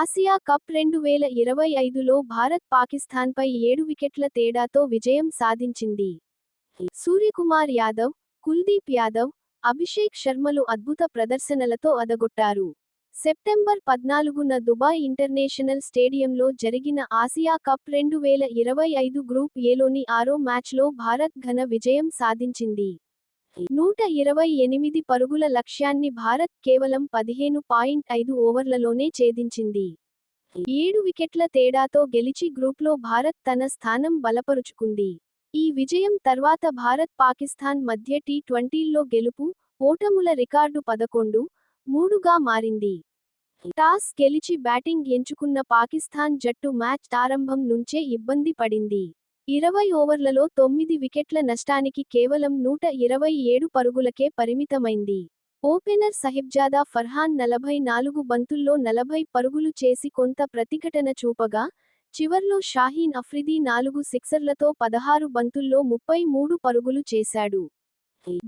Asia cup రెండు వేల ఇరవై ఐదులో భారత్ పాకిస్తాన్పై ఏడు వికెట్ల తేడాతో విజయం సాధించింది. సూర్యకుమార్ యాదవ్ కుల్దీప్ యాదవ్ అభిషేక్ శర్మలు అద్భుత ప్రదర్శనలతో అదగొట్టారు. సెప్టెంబర్ పద్నాలుగున దుబాయ్ ఇంటర్నేషనల్ స్టేడియంలో జరిగిన ఆసియా కప్ రెండు వేల ఇరవై ఐదు గ్రూప్ ఏలోని ఆరో మ్యాచ్లో భారత్ ఘన విజయం సాధించింది. నూట ఇరవై ఎనిమిది పరుగుల లక్ష్యాన్ని భారత్ కేవలం పదిహేను పాయింట్ ఐదు ఓవర్లలోనే ఛేదించింది. ఏడు వికెట్ల తేడాతో గెలిచి గ్రూప్లో భారత్ తన స్థానం బలపరుచుకుంది. ఈ విజయం తర్వాత భారత్ పాకిస్తాన్ మధ్య టీ ట్వంటీల్లో గెలుపు ఓటముల రికార్డు పదకొండు మూడుగా మారింది. టాస్ గెలిచి బ్యాటింగ్ ఎంచుకున్న పాకిస్తాన్ జట్టు మ్యాచ్ ఆరంభం నుంచే ఇబ్బంది పడింది. ఇరవై ఓవర్లలో తొమ్మిది వికెట్ల నష్టానికి కేవలం నూట ఇరవై ఏడు పరుగులకే పరిమితమైంది. ఓపెనర్ సహిబ్జాదా ఫర్హాన్ నలభై నాలుగు బంతుల్లో నలభై పరుగులు చేసి కొంత ప్రతిఘటన చూపగా చివర్లో షాహీన్ అఫ్రిదీ నాలుగు సిక్సర్లతో పదహారు బంతుల్లో ముప్పై మూడు పరుగులు చేశాడు.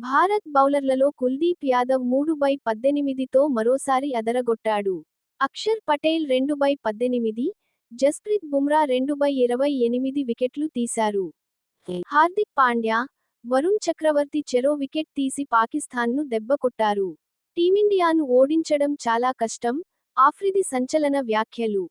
భారత్ బౌలర్లలో కుల్దీప్ యాదవ్ మూడు బై పద్దెనిమిదితో మరోసారి అదరగొట్టాడు. అక్షర్ పటేల్ రెండు బై పద్దెనిమిది జస్ప్రీత్ బుమ్రా రెండు బై ఇరవై ఎనిమిది వికెట్లు తీశారు. హార్దిక్ పాండ్యా వరుణ్ చక్రవర్తి చెరో వికెట్ తీసి పాకిస్తాన్ను దెబ్బకొట్టారు టీమిండియాను ఓడించడం చాలా కష్టం ఆఫ్రిది సంచలన వ్యాఖ్యలు.